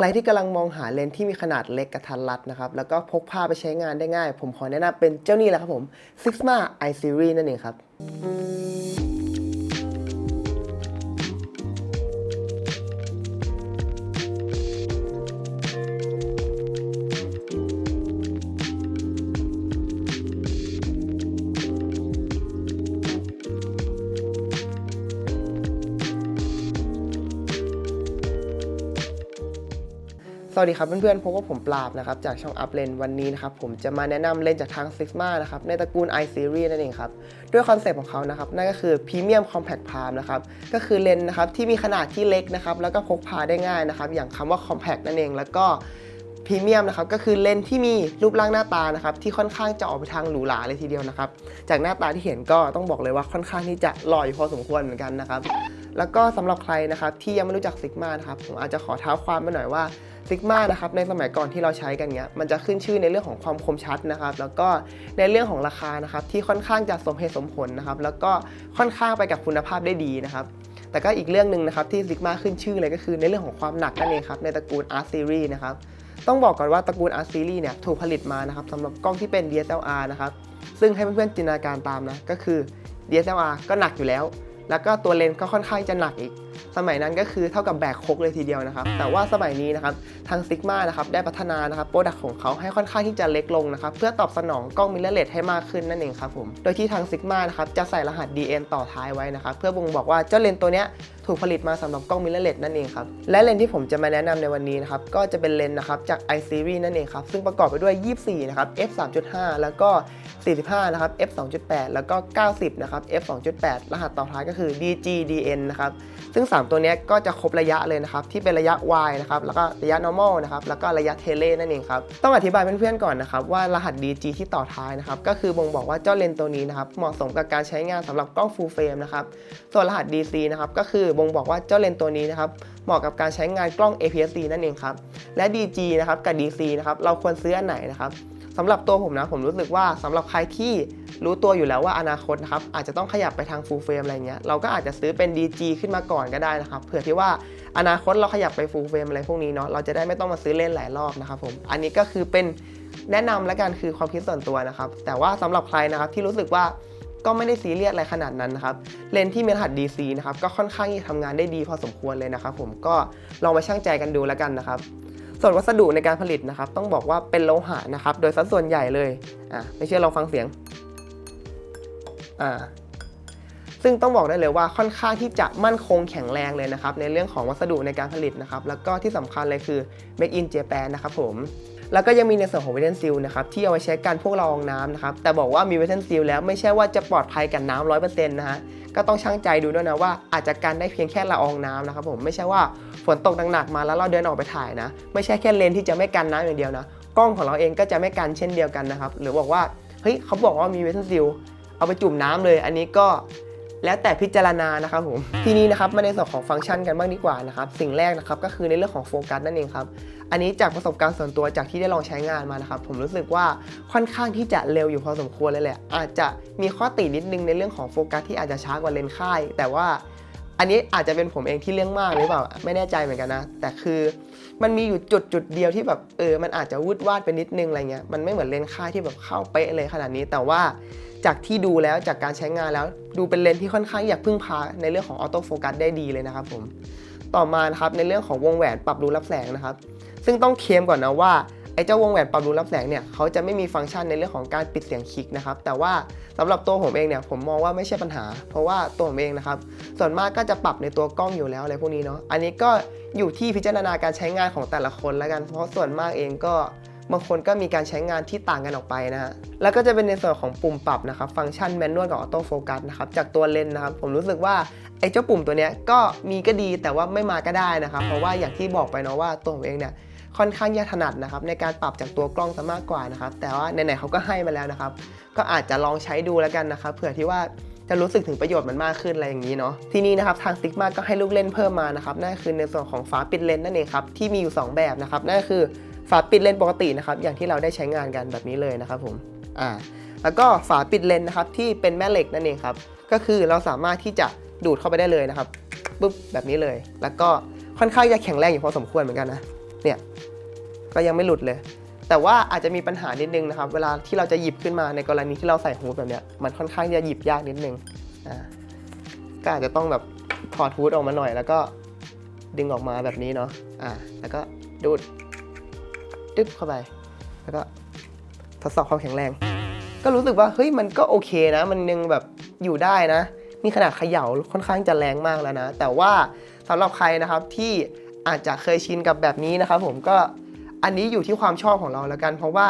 ใครที่กำลังมองหาเลนส์ที่มีขนาดเล็กกระทัดรัดนะครับแล้วก็พกพาไปใช้งานได้ง่าย ผมขอแนะนำเป็นเจ้านี่แหละครับผม Sigma i Series นั่นเองครับ วัสดีครับเพื่อนๆพบว่าผมปราบนะครับจากช่อง Up Lens วันนี้นะครับผมจะมาแนะนำเลนจากทาง Sigma นะครับในตระกูล i Series นั่นเองครับด้วยคอนเซปต์ของเขานะครับนั่นก็คือ Premium Compact Palm นะครับก็คือเลนนะครับที่มีขนาดที่เล็กนะครับแล้วก็พกพาได้ง่ายนะครับอย่างคำว่า Compact นั่นเองแล้วก็พรีเมียมนะครับก็คือเลนที่มีรูปร่างหน้าตานะครับที่ค่อนข้างจะออกไปทางหรูหราเลยทีเดียวนะครับจากหน้าตาที่เห็นก็ต้องบอกเลยว่าค่อนข้างที่จะหล่ออยู่พอสมควรเหมือนกันนะครับ แล้วก็สำหรับใครนะครับที่ยังไม่รู้จักซิกมานะครับผมอาจจะขอเท้าความไปหน่อยว่าซิกมานะครับในสมัยก่อนที่เราใช้กันเนี้ยมันจะขึ้นชื่อในเรื่องของความคมชัดนะครับ แล้วก็ในเรื่องของราคานะครับที่ค่อนข้างจะสมเหตุสมผลนะครับ แล้วก็ค่อนข้างไปกับคุณภาพได้ดีนะครับแต่ก็อีกเรื่องหนึ่งนะครับที่ซิกมาขึ้นชื่อเลยก็คือในเรื่องของความหนักนั่นเองครับในตระกูล R Series นะครับต้องบอกก่อนว่าตระกูล R Series เนี่ยถูกผลิตมานะครับสำหรับกล้องที่เป็น DSLR นะครับซึ่งให้เพื่อนๆจินตนาการตามนะก็คือ DSLR ก็หนักอยู่แล้ว แล้วก็ตัวเลนส์ก็ค่อนข้างจะหนักอีก สมัยนั้นก็คือเท่ากับแบกคกเลยทีเดียวนะครับ แต่ว่าสมัยนี้นะครับทางซิกมานะครับได้พัฒนานะครับโปรดักต์ของเขาให้ค่อนข้างที่จะเล็กลงนะครับเพื่อตอบสนองกล้องมิเรเลสให้มากขึ้นนั่นเองครับผม โดยที่ทางซิกมานะครับจะใส่รหัส DN ต่อท้ายไว้นะครับเพื่อบ่งบอกว่าเจ้าเลนส์ตัวเนี้ย ถูกผลิตมาสำหรับกล้องมิเรอร์เลสนั่นเองครับ และเลนส์ที่ผมจะมาแนะนำในวันนี้นะครับ ก็จะเป็นเลนส์นะครับจาก i Series นั่นเองครับ ซึ่งประกอบไปด้วย 24 นะครับ f 3.5 แล้วก็ 45 นะครับ f 2.8 แล้วก็ 90 นะครับ f 2.8 รหัสต่อท้ายก็คือ DG DN นะครับ ซึ่ง 3 ตัวนี้ก็จะครบระยะเลยนะครับ ที่เป็นระยะ Y นะครับ แล้วก็ระยะ normal นะครับ แล้วก็ระยะ tele นั่นเองครับ ต้องอธิบายเพื่อนๆก่อนนะครับว่ารหัส DG ที่ต่อท้ายนะครับ ก็คือบ่งบอกว่าเจ้าเลนส์ตัวนี้นะครับ เหมาะสมกับการใช้งานสำหรับกล้อง full frame นะครับ ส่วนรหัส DC นะครับ ก็คือบ่งบอกว่าเจ้าเลนส์ตัวนี้นะครับเหมาะกับการใช้งานกล้อง APS-C นั่นเองครับ และ DG นะครับกับ DC นะครับเราควรซื้ออันไหนนะครับสำหรับตัวผมนะผมรู้สึกว่าสำหรับใครที่รู้ตัวอยู่แล้วว่าอนาคตนะครับอาจจะต้องขยับไปทาง full frame อะไรเงี้ยเราก็อาจจะซื้อเป็น DG ขึ้นมาก่อนก็ได้นะครับเผื่อที่ว่าอนาคตเราขยับไป full frame อะไรพวกนี้เนาะเราจะได้ไม่ต้องมาซื้อเล่นหลายรอบนะครับผมอันนี้ก็คือเป็นแนะนำและกันคือความคิดส่วนตัวนะครับแต่ว่าสำหรับใครนะครับที่รู้สึกว่า ก็ไม่ได้ซีเรียสอะไรขนาดนั้นนะครับ เลนส์ที่มีรหัส DC นะครับ ก็ค่อนข้างที่ทำงานได้ดีพอสมควรเลยนะครับผม ก็ลองมาชั่งใจกันดูแล้วกันนะครับ ส่วนวัสดุในการผลิตนะครับ ต้องบอกว่าเป็นโลหะนะครับ โดยสัดส่วนใหญ่เลย อะ ไม่เชื่อลองฟังเสียง อ่า ซึ่งต้องบอกได้เลยว่าค่อนข้างที่จะมั่นคงแข็งแรงเลยนะครับ ในเรื่องของวัสดุในการผลิตนะครับ แล้วก็ที่สำคัญเลยคือ Make in Japan นะครับผม แล้วก็ยังมีในส่วนของเวทเทนซิลนะครับที่เอาไว้ใช้การพวกละองน้ำนะครับแต่บอกว่ามีเวทเทนซิลแล้วไม่ใช่ว่าจะปลอดภัยกับน้ำร้อยเปอร์เซ็นต์นะฮะก็ต้องชั่งใจดูด้วยนะว่าอาจจะกันได้เพียงแค่ละอองน้ำนะครับผมไม่ใช่ว่าฝนตกหนักๆมาแล้วเราเดินออกไปถ่ายนะ ไม่ใช่แค่เลนที่จะไม่กันน้ำอย่างเดียวนะกล้องของเราเองก็จะไม่กันเช่นเดียวกันนะครับหรือบอกว่าเฮ้ยเขาบอกว่ามีเวทเทนซิลเอาไปจุ่มน้ำเลย อันนี้ก็ แล้วแต่พิจารณานะครับผมทีนี้นะครับมาในส่วนของฟังก์ชันกันบ้างดีกว่านะครับสิ่งแรกนะครับก็คือในเรื่องของโฟกัสนั่นเองครับอันนี้จากประสบการณ์ส่วนตัวจากที่ได้ลองใช้งานมานะครับผมรู้สึกว่าค่อนข้างที่จะเร็วอยู่พอสมควรเลยแหละ อาจจะมีข้อตินิดนึงในเรื่องของโฟกัสที่อาจจะช้ากว่าเลนส์ค่าย แต่ว่าอันนี้อาจจะเป็นผมเองที่เรื่องมากหรือเปล่าไม่แน่ใจเหมือนกันนะ แต่คือมันมีอยู่จุดจุดเดียวที่แบบเออมันอาจจะวุดวาดไปนิดนึงอะไรเงี้ยมันไม่เหมือนเลนส์ค่ายที่แบบเข้าเป๊ะเลยขนาดนี้แต่ว่า จากที่ดูแล้วจากการใช้งานแล้ว ดูเป็นเลนส์ที่ค่อนข้างอยากพึ่งพาในเรื่องของออโต้โฟกัสได้ดีเลยนะครับผมต่อมานะครับในเรื่องของวงแหวนปรับรูรับแสงนะครับ ซึ่งต้องเคลมก่อนนะว่าไอ้เจ้าวงแหวนปรับรูรับแสงเนี่ยเขาจะไม่มีฟังก์ชันในเรื่องของการปิดเสียงคลิกนะครับ แต่ว่าสำหรับตัวผมเองเนี่ยผมมองว่าไม่ใช่ปัญหา เพราะว่าตัวผมเองนะครับส่วนมากก็จะปรับในตัวกล้องอยู่แล้วอะไรพวกนี้เนาะอันนี้ก็อยู่ที่พิจารณาการใช้งานของแต่ละคนแล้วกันเพราะส่วนมากเองก็ บางคนก็มีการใช้งานที่ต่างกันออกไปนะฮะ แล้วก็จะเป็นในส่วนของปุ่มปรับนะครับ ฟังก์ชันแมนนวลกับออโต้โฟกัสนะครับ จากตัวเลนส์นะครับ ผมรู้สึกว่าไอ้เจ้าปุ่มตัวเนี้ยก็มีก็ดีแต่ว่าไม่มาก็ได้นะครับ เพราะว่าอย่างที่บอกไปเนาะว่าตัวผมเองเนี่ยค่อนข้างจะถนัดนะครับในการปรับจากตัวกล้องซะมากกว่านะครับ แต่ว่าไหนๆเขาก็ให้มาแล้วนะครับ ก็อาจจะลองใช้ดูแล้วกันนะครับเผื่อที่ว่าจะรู้สึกถึงประโยชน์มันมากขึ้นอะไรอย่างนี้เนาะทีนี้นะครับทาง Sigma ก็ให้ลูกเล่นเพิ่มมานะครับนั่นคือในส่วนของฝาปิดเลนส์นั่นเองครับที่มีอยู่ 2 แบบนะครับนั่นคือ ฝาปิดเลนส์ปกตินะครับอย่างที่เราได้ใช้งานกันแบบนี้เลยนะครับผมอ่าแล้วก็ฝาปิดเลนส์นะครับที่เป็นแม่เหล็กนั่นเองครับก็คือเราสามารถที่จะดูดเข้าไปได้เลยนะครับปุ๊บแบบนี้เลย แล้วก็ค่อนข้างจะแข็งแรงอยู่พอสมควรเหมือนกันนะเนี่ยก็ยังไม่หลุดเลย แต่ว่าอาจจะมีปัญหานิดนึงนะครับ เวลาที่เราจะหยิบขึ้นมาในกรณีที่เราใส่ฮูดแบบเนี้ยมันค่อนข้างจะหยิบยากนิดนึงอ่าก็อาจจะต้องแบบถอดฮูดออกมาหน่อย แล้วก็ดึงออกมาแบบนี้เนาะอ่าแล้วก็ดูด ดึ๊บเข้าไป แล้วก็ทดสอบความแข็งแรง ก็รู้สึกว่าเฮ้ยมันก็โอเคนะ มันยังแบบอยู่ได้นะ นี่ขนาดเขย่าค่อนข้างจะแรงมากแล้วนะ แต่ว่าสำหรับใครนะครับที่อาจจะเคยชินกับแบบนี้นะครับผมก็อันนี้อยู่ที่ความชอบของเราแล้วกัน เพราะว่า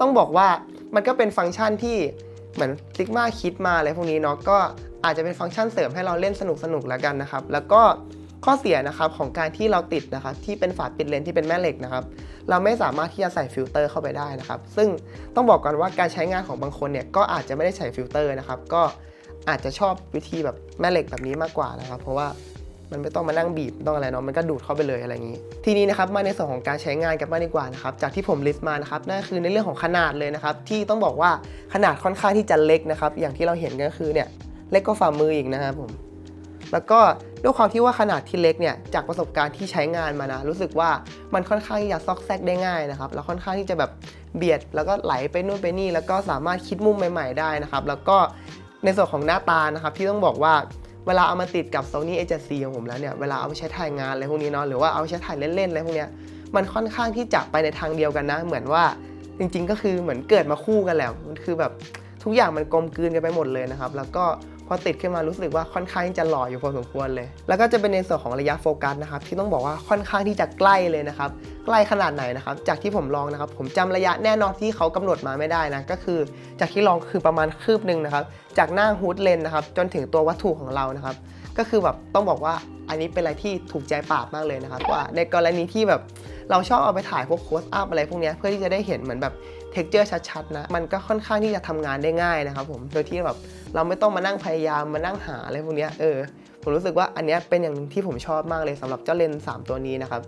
ต้องบอกว่ามันก็เป็นฟังก์ชันที่เหมือนซิกมาคิดมาอะไรพวกนี้เนาะก็อาจจะเป็นฟังก์ชันเสริมให้เราเล่นสนุกสนุกๆแล้วกันนะครับ แล้วก็ ข้อเสียนะครับของการที่เราติดนะครับที่เป็นฝาปิดเลนส์ที่เป็นแม่เหล็กนะครับ เราไม่สามารถที่จะใส่ฟิลเตอร์เข้าไปได้นะครับ ซึ่งต้องบอกก่อนว่าการใช้งานของบางคนเนี่ยก็อาจจะไม่ได้ใส่ฟิลเตอร์นะครับ ก็อาจจะชอบวิธีแบบแม่เหล็กแบบนี้มากกว่านะครับ เพราะว่ามันไม่ต้องมานั่งบีบต้องอะไรเนาะมันก็ดูดเข้าไปเลยอะไรอย่างนี้ ทีนี้นะครับมาในส่วนของการใช้งานกันบ้างดีกว่านะครับจากที่ผมลิสต์มานะครับนั่นคือในเรื่องของขนาดเลยนะครับ ที่ต้องบอกว่าขนาดค่อนข้างที่จะเล็กนะครับ อย่างที่เราเห็นก็คือเนี่ยเล็กก็ฝ่ามืออีกนะครับผมแล้วก็ ด้วยความที่ว่าขนาดที่เล็กเนี่ยจากประสบการณ์ที่ใช้งานมานะ รู้สึกว่ามันค่อนข้างที่จะซอกแซกได้ง่ายนะครับแล้วค่อนข้างที่จะแบบเบียด แล้วก็ไหลไปนู่นไปนี่ แล้วก็สามารถคิดมุมใหม่ ๆ ได้นะครับ แล้วก็ในส่วนของหน้าตานะครับที่ต้องบอกว่าเวลาเอามาติดกับ Sony A7C ของผมแล้วเนี่ยเวลาเอาไปใช้ถ่ายงานอะไรพวกนี้เนาะหรือว่าเอาไปใช้ถ่ายเล่นๆอะไรพวกเนี้ยมันค่อนข้างที่จะไปในทางเดียวกันนะ เหมือนว่าจริง ๆ ก็คือเหมือนเกิดมาคู่กันแล้วมันคือแบบทุกอย่างมันกลมกลืนกันไปหมดเลยนะครับ แล้วก็ พอติดขึ้นมารู้สึกว่าค่อนข้างที่จะหล่ออยู่พอสมควรเลย แล้วก็จะเป็นในส่วนของระยะโฟกัสนะครับที่ต้องบอกว่าค่อนข้างที่จะใกล้เลยนะครับใกล้ขนาดไหนนะครับจากที่ผมลองนะครับผมจำระยะแน่นอนที่เขากำหนดมาไม่ได้นะก็คือ จากที่ลองคือประมาณคืบหนึ่งนะครับจากหน้าฮูดเลนนะครับจนถึงตัววัตถุของเรานะครับก็คือแบบต้องบอกว่าอันนี้เป็นอะไรที่ถูกใจปากมากเลยนะครับว่าในกรณีที่แบบเราชอบเอาไปถ่ายพวกโคสอัพอะไรพวกนี้เพื่อที่จะได้เห็นเหมือนแบบ เท็กเจอร์ชัดๆนะ มันก็ค่อนข้างที่จะทำงานได้ง่ายนะครับผม โดยที่แบบเราไม่ต้องมานั่งพยายามมานั่งหาอะไรพวกนี้เออ ผมรู้สึกว่าอันนี้เป็นอย่างที่ผมชอบมากเลยสำหรับเจ้าเลนส์3ตัวนี้นะครับ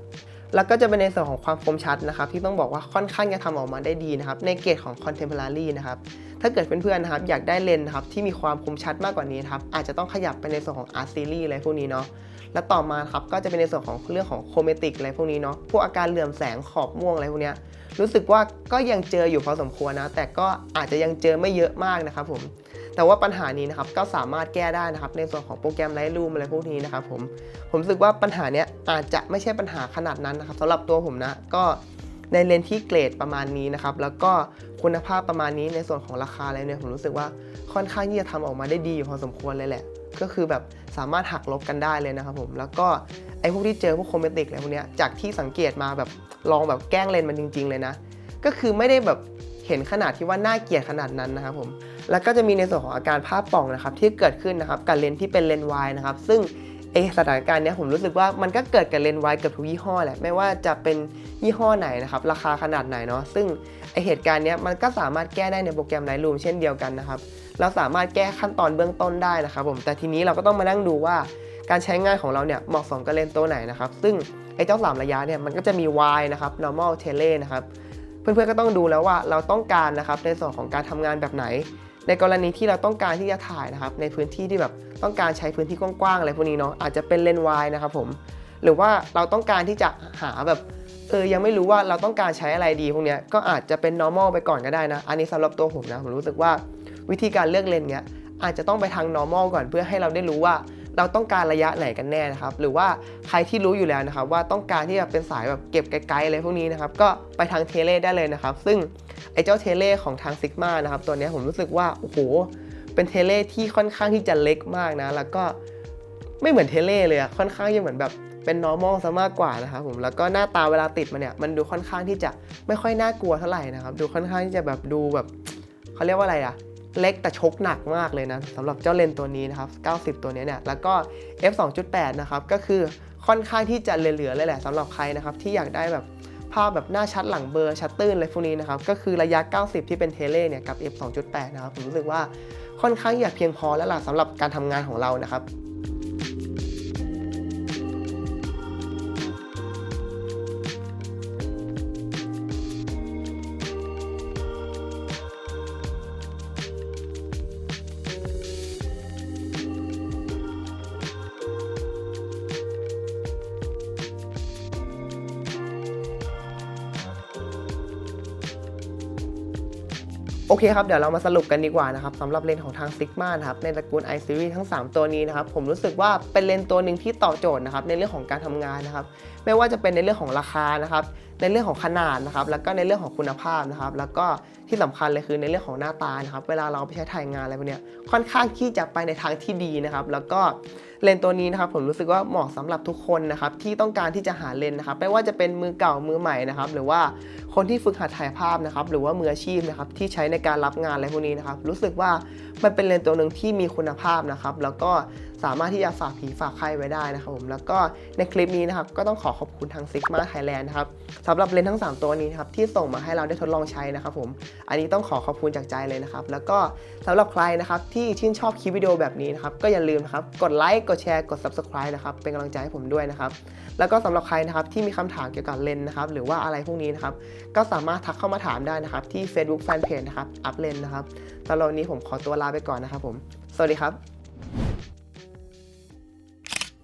แล้วก็จะเป็นในส่วนของความคมชัดนะครับที่ต้องบอกว่าค่อนข้างจะทำออกมาได้ดีนะครับในเกรดของ contemporary นะครับถ้าเกิดเพื่อนๆนะครับอยากได้เลนส์นะครับที่มีความคมชัดมากกว่านี้นครับอาจจะต้องขยับไปในส่วนของ art series อะไรพวกนี้เนาะและต่อมาครับก็จะเป็นในส่วนของเรื่องของ chromatic อะไรพวกนี้เนาะพวกอาการเหลื่อมแสงขอบม่วงอะไรพวกเนี้ยรู้สึกว่าก็ยังเจออยู่พอสมควรนะ แต่ก็อาจจะยังเจอไม่เยอะมากนะครับผม แต่ว่าปัญหานี้นะครับก็สามารถแก้ได้นะครับในส่วนของโปรแกรม Lightroom อะไรพวกนี้นะครับผมผมรู้สึกว่าปัญหาเนี้ยอาจจะไม่ใช่ปัญหาขนาดนั้นนะครับสำหรับตัวผมนะก็ในเลนที่เกรดประมาณนี้นะครับ แล้วก็คุณภาพประมาณนี้ในส่วนของราคาอะไรเนี่ยผมรู้สึกว่าค่อนข้างที่จะทำออกมาได้ดีอยู่พอสมควรเลยแหละ ก็คือแบบสามารถหักลบกันได้เลยนะครับผม แล้วก็ไอ้พวกที่เจอพวกโครเมติกอะไรพวกเนี้ยจากที่สังเกตมาแบบลองแบบแกล้งเลนมันจริง ๆ เลยนะ ก็คือไม่ได้แบบเห็นขนาดที่ว่าน่าเกลียดขนาดนั้นนะครับผม แล้วก็จะมีในส่วนของอาการภาพป่องนะครับที่เกิดขึ้นนะครับกับเลนส์ที่เป็นเลนส์วายนะครับซึ่งไอสถานการณ์เนี้ยผมรู้สึกว่ามันก็เกิดกับเลนส์วายเกือบทุกยี่ห้อแหละไม่ว่าจะเป็นยี่ห้อไหนนะครับราคาขนาดไหนเนาะซึ่งไอเหตุการณ์เนี้ยมันก็สามารถแก้ได้ในโปรแกรม Lightroom เช่นเดียวกันนะครับเราสามารถแก้ขั้นตอนเบื้องต้นได้นะครับผมแต่ทีนี้เราก็ต้องมานั่งดูว่าการใช้งานของเราเนี่ยเหมาะสมกับเลนส์ตัวไหนนะครับซึ่งไอเจ้าสามระยะเนี่ยมันก็จะมี wide นะครับ normal tele นะครับเพื่อนๆก็ต้องดูแล้วว่าเราต้องการนะครับในส่วนของการทำงานแบบไหน ในกรณีที่เราต้องการที่จะถ่ายนะครับ ในพื้นที่ที่แบบต้องการใช้พื้นที่กว้างๆอะไรพวกนี้เนาะอาจจะเป็นเลนส์วายนะครับผมหรือว่าเราต้องการที่จะหาแบบเออยังไม่รู้ว่าเราต้องการใช้อะไรดีพวกเนี้ยก็อาจจะเป็น normal ไปก่อนก็ได้นะ อันนี้สำหรับตัวผมนะผมรู้สึกว่าวิธีการเลือกเลนส์เนี้ยอาจจะต้องไปทาง normal ก่อนเพื่อให้เราได้รู้ว่า เราต้องการระยะไหนกันแน่นะครับ หรือว่าใครที่รู้อยู่แล้วนะครับ ว่าต้องการที่จะเป็นสายแบบเก็บไกลๆอะไรพวกนี้นะครับ ก็ไปทางเทเลได้เลยนะครับ ซึ่งไอ้เจ้าเทเลของทางซิกมานะครับ ตัวนี้ผมรู้สึกว่า โอ้โห เป็นเทเลที่ค่อนข้างที่จะเล็กมากนะ แล้วก็ไม่เหมือนเทเลเลยอะค่อนข้างจะเหมือนแบบเป็น normal ซะมากกว่านะครับผมแล้วก็หน้าตาเวลาติดมาเนี่ยมันดูค่อนข้างที่จะไม่ค่อยน่ากลัวเท่าไหร่นะครับ ดูค่อนข้างที่จะแบบดูแบบเขาเรียกว่าอะไรอะ เล็กแต่ชกหนักมากเลยนะสำหรับเจ้าเลนตัวนี้นะครับ 90 ตัวนี้เนี่ย แล้วก็ f 2.8 นะครับ ก็คือค่อนข้างที่จะเหลือๆเลยแหละสำหรับใครนะครับ ที่อยากได้แบบภาพแบบหน้าชัดหลังเบลอร์ชัดตื้นอะไรพวกนี้นะครับ ก็คือระยะ 90 ที่เป็นเทเลเนี่ยกับ f 2.8 นะครับ ผมรู้สึกว่าค่อนข้างอยากเพียงพอแล้วล่ะสำหรับการทำงานของเรานะครับ โอเคครับ เดี๋ยวเรามาสรุปกันดีกว่านะครับสำหรับเลนส์ของทาง Sigma นะครับในตระกูล i series ทั้ง 3 ตัวนี้นะครับผมรู้สึกว่าเป็นเลนส์ตัวหนึ่งที่ตอบโจทย์นะครับในเรื่องของการทำงานนะครับไม่ว่าจะเป็นในเรื่องของราคานะครับในเรื่องของขนาดนะครับ แล้วก็ในเรื่องของคุณภาพนะครับ แล้วก็ที่สำคัญเลยคือในเรื่องของหน้าตานะครับ เวลาเราไปใช้ถ่ายงานอะไรพวกเนี้ยค่อนข้างที่จะไปในทางที่ดีนะครับ แล้วก็เลนตัวนี้นะครับ ผมรู้สึกว่าเหมาะสำหรับทุกคนนะครับ ที่ต้องการที่จะหาเลนนะครับ ไม่ว่าจะเป็นมือเก่ามือใหม่นะครับ หรือว่าคนที่ฝึกหัดถ่ายภาพนะครับ หรือว่ามืออาชีพนะครับ ที่ใช้ในการรับงานอะไรพวกนี้นะครับ รู้สึกว่ามันเป็นเลนตัวหนึ่งที่มีคุณภาพนะครับ แล้วก็ สามารถที่จะฝากผีฝากไข้ไว้ได้นะครับผมแล้วก็ในคลิปนี้นะครับก็ต้องขอขอบคุณทาง Sigma Thailand นะครับสำหรับเลนส์ทั้ง 3 ตัวนี้นะครับที่ส่งมาให้เราได้ทดลองใช้นะครับผมอันนี้ต้องขอขอบคุณจากใจเลยนะครับแล้วก็สำหรับใครนะครับที่ชื่นชอบคลิปวิดีโอแบบนี้นะครับก็อย่าลืมนะครับกดไลค์กดแชร์กด Subscribe นะครับเป็นกำลังใจให้ผมด้วยนะครับแล้วก็สำหรับใครนะครับที่มีคำถามเกี่ยวกับเลนส์นะครับหรือว่าอะไรพวกนี้นะครับก็สามารถทักเข้ามาถามได้นะครับที่ Facebook Fanpage นะครับอัพเลนนะครับสำหรับวันนี้ผมขอตัวลาไปก่อนนะครับผมสวัสดีครับ